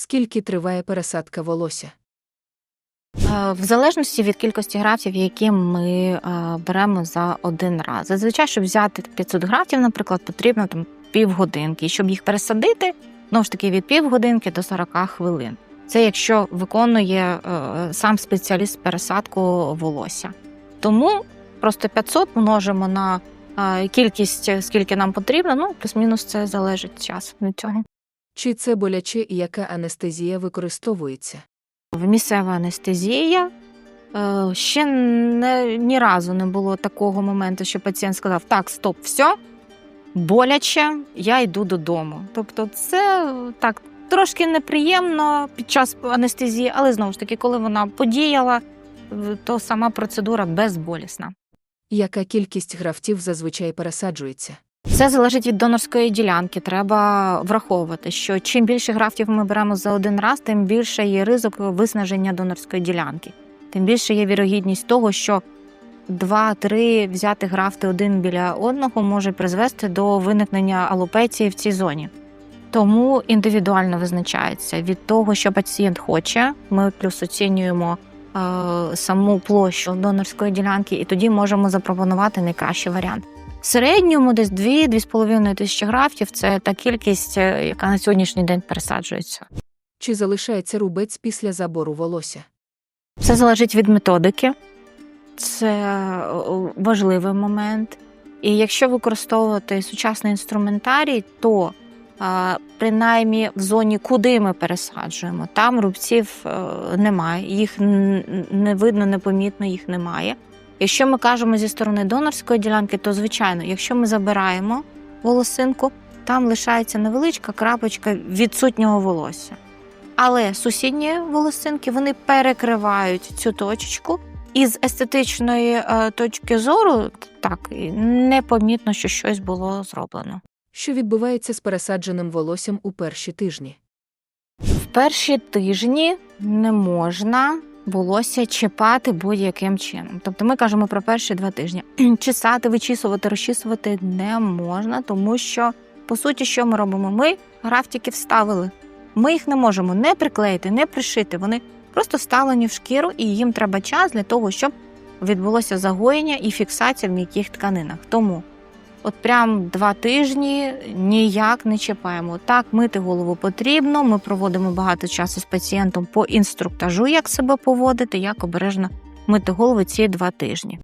Скільки триває пересадка волосся? Е, В залежності від кількості графтів, які ми е, беремо за один раз. Зазвичай, щоб взяти 500 графтів, наприклад, потрібно там півгодинки. Щоб їх пересадити, знову ж таки від півгодинки до 40 хвилин. Це якщо виконує е, сам спеціаліст пересадку волосся. Тому просто 500 множимо на кількість, скільки нам потрібно. Ну, плюс-мінус це залежить час від цього. Чи це боляче і яка анестезія використовується? Місцева анестезія. Е, Ще не, ні разу не було такого моменту, що пацієнт сказав: так, стоп, все, боляче, я йду додому. Тобто, це так трошки неприємно під час анестезії, але знову ж таки, коли вона подіяла, то сама процедура безболісна. Яка кількість графтів зазвичай пересаджується? Все залежить від донорської ділянки. Треба враховувати, що чим більше графтів ми беремо за один раз, тим більше є ризик виснаження донорської ділянки. Тим більше є вірогідність того, що два-три взяти графти один біля одного може призвести до виникнення алопеції в цій зоні. Тому індивідуально визначається від того, що пацієнт хоче. Ми плюс оцінюємо е, саму площу донорської ділянки, і тоді можемо запропонувати найкращий варіант. В середньому десь 2-2,5 тисячі графтів це та кількість, е, яка на сьогоднішній день пересаджується. Чи залишається рубець після забору волосся? Все залежить від методики, це е, важливий момент. І якщо використовувати сучасний інструментарій, то е, принаймні в зоні, куди ми пересаджуємо, там рубців немає, їх не видно, непомітно їх немає. Якщо ми кажемо зі сторони донорської ділянки, то звичайно, якщо ми забираємо волосинку, там лишається невеличка крапочка відсутнього волосся. Але сусідні волосинки вони перекривають цю точечку, і з естетичної е, точки зору так непомітно, що щось було зроблено. Що відбувається з пересадженим волоссям у перші тижні? В перші тижні не можна волосся чіпати будь-яким чином. Тобто ми кажемо про перші два тижні. Чесати, вичісувати, розчісувати не можна, тому що по суті, що ми робимо? Ми графтики вставили. Ми їх не можемо не приклеїти, не пришити. Вони просто вставлені в шкіру, і їм треба час для того, щоб відбулося загоєння і фіксація в м'яких тканинах. Тому от прям два тижні ніяк не чіпаємо. Так, мити голову потрібно. Ми проводимо багато часу з пацієнтом по інструктажу, як себе поводити, як обережно мити голову ці два тижні.